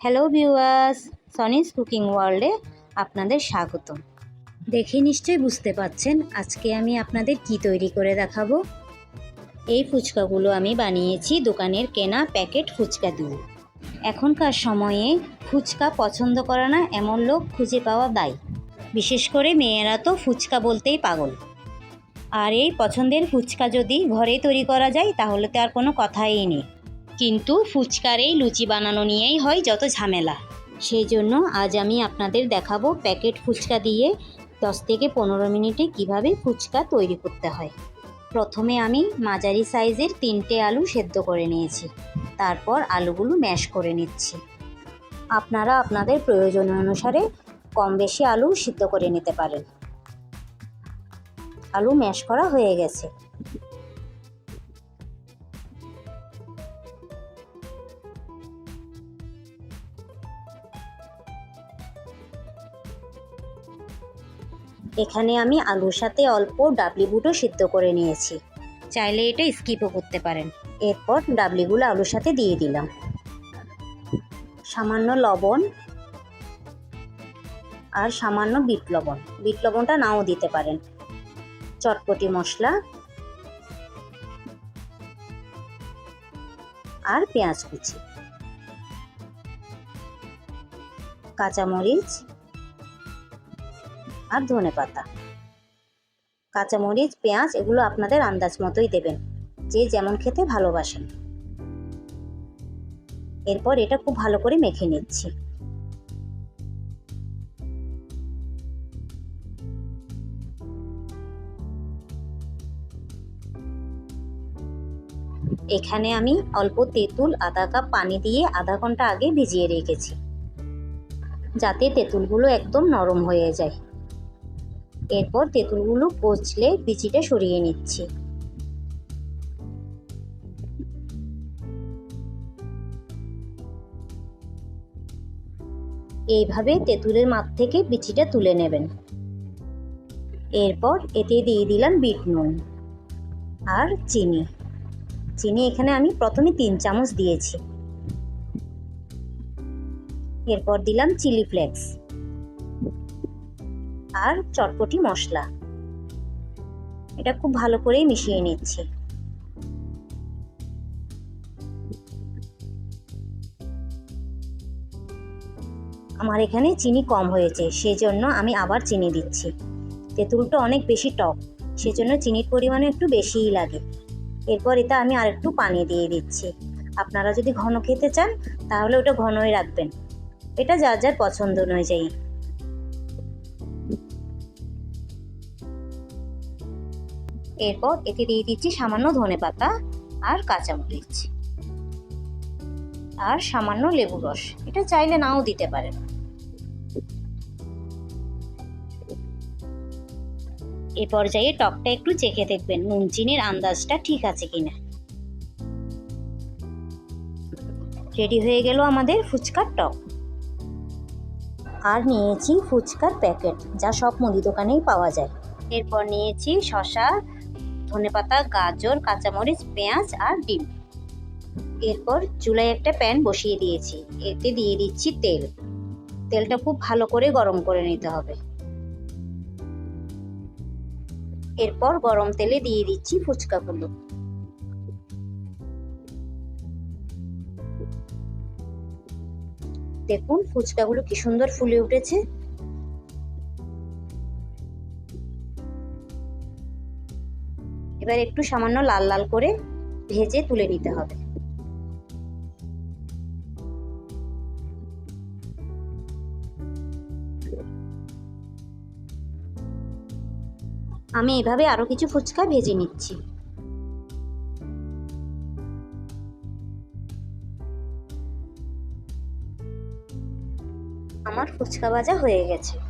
Hello viewers সনিস cooking ওয়ার্ল্ডে আপনাদের স্বাগত দেখে নিশ্চয়ই বুঝতে পাচ্ছেন আজকে আমি আপনাদের কি তৈরি করে দেখাবো। এই ফুচকাগুলো আমি বানিয়েছি দোকানের কেনা প্যাকেট ফুচকা দিয়ে। এখনকার সময়ে ফুচকা পছন্দ করে না এমন লোক খুঁজে পাওয়া দায়। বিশেষ করে মেয়েরা তো ফুচকা বলতেই পাগল। আর এই পছন্দের ফুচকা যদি ঘরে তৈরি করা যায় তাহলে তো আর কোনো কথাই নেই। কিন্তু ফুচকার এই লুচি বানানো নিয়েই হয় যত ঝামেলা। সেই জন্য আজ আমি আপনাদের দেখাবো প্যাকেট ফুচকা দিয়ে দশ থেকে পনেরো মিনিটে কীভাবে ফুচকা তৈরি করতে হয়। প্রথমে আমি মাঝারি সাইজের তিনটে আলু সেদ্ধ করে নিয়েছি। তারপর আলুগুলো ম্যাশ করে নিচ্ছি। আপনারা আপনাদের প্রয়োজন অনুসারে কম বেশি আলু সিদ্ধ করে নিতে পারেন। আলু ম্যাশ করা হয়ে গেছে। এখানে আমি আলুর সাথে অল্প ডাবলি বুটও সিদ্ধ করে নিয়েছি। চাইলে এটা স্কিপও করতে পারেন। এরপর ডাবলিগুলো আলুর সাথে দিয়ে দিলাম। সামান্য লবণ আর সামান্য বিট লবণ। বিট লবণটা নাও দিতে পারেন। চটপটি মশলা আর পেঁয়াজ কুচি। কাঁচামরিচ আর ধনে পাতা। কাঁচামরিচ, পেঁয়াজ এগুলো আপনাদের আন্দাজ মতোই দেবেন। যে যেমন খেতে ভালোবাসেন। এরপর এটা খুব ভালো করে মেখে নিচ্ছি। এখানে আমি অল্প তেঁতুল, আধা কাপ পানি দিয়ে আধা ঘণ্টা আগে ভিজিয়ে রেখেছি। যাতে তেঁতুলগুলো একদম নরম হয়ে যায়। এরপর তেঁতুলগুলো কচলে বিচিটা সরিয়ে নিচ্ছি। এইভাবে তেঁতুলের মাঠ থেকে বিচিটা তুলে নেবেন। এরপর এতে দিয়ে দিলাম বিট নুন আর চিনি। চিনি এখানে আমি প্রথমে তিন চামচ দিয়েছি। এরপর দিলাম চিলি ফ্লেক্স। আর চটপটি মশলা। এটা খুব ভালো করেই মিশিয়ে নিচ্ছি। আমার এখানে চিনি কম হয়েছে, সেজন্য আমি আবার চিনি দিচ্ছি। তেঁতুলটা অনেক বেশি টক, সেজন্য চিনির পরিমাণও একটু বেশিই লাগে। এরপর এটা আমি আরেকটু পানি দিয়ে দিচ্ছি। আপনারা যদি ঘন খেতে চান, তাহলে ওটা ঘনই রাখবেন। এটা যার যার পছন্দ অনুযায়ী। এরপর এতে দিয়ে দিচ্ছি সামান্য ধনে পাতা আর কাঁচামরিচ। আর সামান্য লেবু রস। এটা চাইলে নাও দিতে পারেন। এ পর্যায়ে টকটা একটু চেখে দেখবেন নুন চিনির আন্দাজটা ঠিক আছে কিনা। রেডি হয়ে গেল আমাদের ফুচকার টক। আর নিয়েছি ফুচকার প্যাকেট, যা সব মুদি দোকানেই পাওয়া যায়। এরপর নিয়েছি শশা ধনেপাতা, গাজর, কাঁচামরিচ, পেঁয়াজ আর ডিম। এরপর চুলায় একটা প্যান বসিয়ে দিয়েছি। এতে দিয়ে দিচ্ছি তেল। তেলটা খুব ভালো করে গরম করে নিতে হবে। এরপর গরম তেলে দিয়ে দিচ্ছি ফুচকাগুলো। দেখুন ফুচকাগুলো কি সুন্দর ফুলে উঠেছে। এবার একটু সামান্য লাল লাল করে ভেজে তুলে নিতে হবে। আমি এভাবে আরও কিছু ফুচকা ভেজে নিচ্ছি। আমার ফুচকা ভাজা হয়ে গেছে।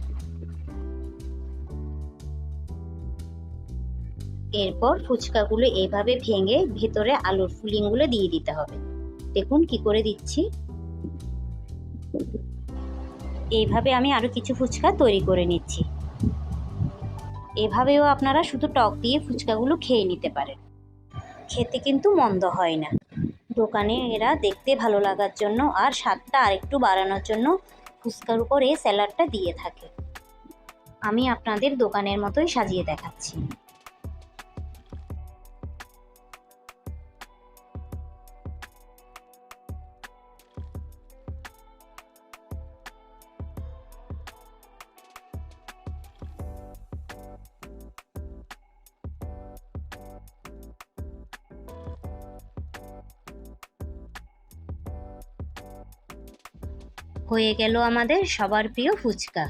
এরপর ফুচকাগুলো এইভাবে ভেঙে ভেতরে আলুর ফুলিংগুলো দিয়ে দিতে হবে। দেখুন কি করে দিচ্ছি। এইভাবে আমি আরও কিছু ফুচকা তৈরি করে নিচ্ছি। এভাবেও আপনারা শুধু টক দিয়ে ফুচকাগুলো খেয়ে নিতে পারেন। খেতে কিন্তু মন্দ হয় না। দোকানে এরা দেখতে ভালো লাগার জন্য আর স্বাদটা আরেকটু বাড়ানোর জন্য ফুচকার উপরে স্যালাডটা দিয়ে থাকে। আমি আপনাদের দোকানের মতোই সাজিয়ে দেখাচ্ছি। হয়ে গেল আমাদের সবার প্রিয় ফুচকা।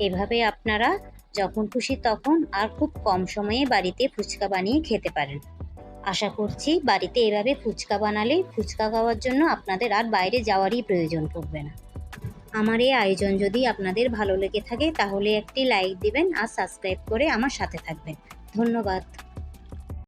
এভাবে আপনারা যখন খুশি তখন আর খুব কম সময়ে বাড়িতে ফুচকা বানিয়ে খেতে পারেন। আশা করছি বাড়িতে এভাবে ফুচকা বানালে ফুচকা খাওয়ার জন্য আপনাদের আর বাইরে যাওয়ারই প্রয়োজন পড়বে না। আমার এই আয়োজন যদি আপনাদের ভালো লেগে থাকে তাহলে একটি লাইক দিবেন আর সাবস্ক্রাইব করে আমার সাথে থাকবেন। ধন্যবাদ।